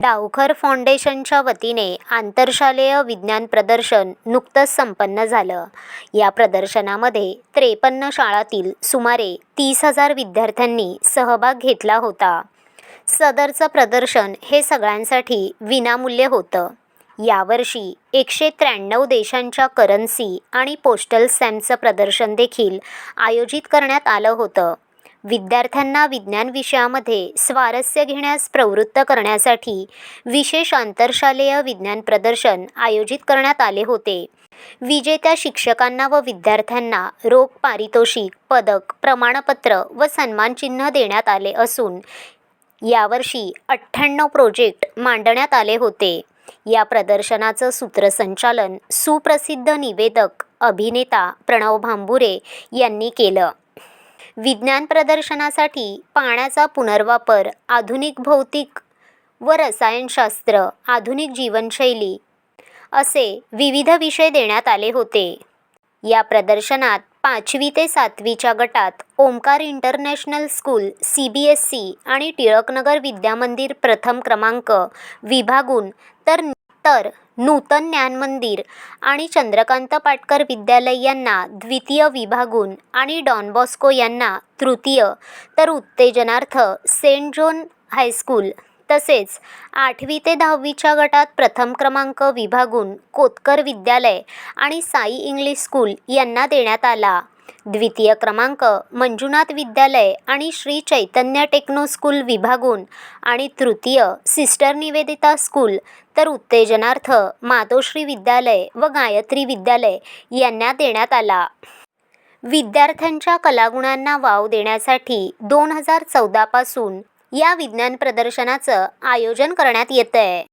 डावखर फाउंडेशनच्या वतीने आंतरशालेय विज्ञान प्रदर्शन नुकतंच संपन्न झालं. या प्रदर्शनामध्ये त्रेपन्न शाळातील सुमारे तीस हजार विद्यार्थ्यांनी सहभाग घेतला होता. सदरचं प्रदर्शन हे सगळ्यांसाठी विनामूल्य होतं. यावर्षी एकशे त्र्याण्णव देशांच्या करन्सी आणि पोस्टल स्टॅम्पचं प्रदर्शन देखील आयोजित करण्यात आलं होतं. विद्यार्थ्यांना विज्ञान विषयामध्ये स्वारस्य घेण्यास प्रवृत्त करण्यासाठी विशेष आंतरशालेय विज्ञान प्रदर्शन आयोजित करण्यात आले होते. विजेत्या शिक्षकांना व विद्यार्थ्यांना रोख पारितोषिक पदक प्रमाणपत्र व सन्मानचिन्ह देण्यात आले असून यावर्षी अठ्ठ्याण्णव प्रोजेक्ट मांडण्यात आले होते. या प्रदर्शनाचं सूत्रसंचालन सुप्रसिद्ध निवेदक अभिनेता प्रणव भांबुरे यांनी केलं. विज्ञान प्रदर्शनासाठी पाण्याचा पुनर्वापर आधुनिक भौतिक व रसायनशास्त्र आधुनिक जीवनशैली असे विविध विषय देण्यात आले होते. या प्रदर्शनात पाचवी ते सातवीच्या गटात Omkar international school C B S C आणि टिळकनगर विद्यामंदिर प्रथम क्रमांक विभागून तर तर नूतन ज्ञान मंदिर आणि चंद्रकांत पाटकर विद्यालय यांना द्वितीय विभागून आणि डॉन बॉस्को यांना तृतीय तर उत्तेजनार्थ सेंट जोन हायस्कूल तसेच आठवी ते दहावीच्या गटात प्रथम क्रमांक विभागून कोतकर विद्यालय आणि साई इंग्लिश स्कूल यांना देण्यात आला. द्वितीय क्रमांक मंजुनाथ विद्यालय आणि श्री चैतन्य टेक्नो स्कूल विभागून आणि तृतीय सिस्टर निवेदिता स्कूल तर उत्तेजनार्थ मातोश्री विद्यालय व गायत्री विद्यालय यांना देण्यात आला. विद्यार्थ्यांच्या कलागुणांना वाव देण्यासाठी दोन हजार चौदापासून या विज्ञान प्रदर्शनाचं आयोजन करण्यात येतं आहे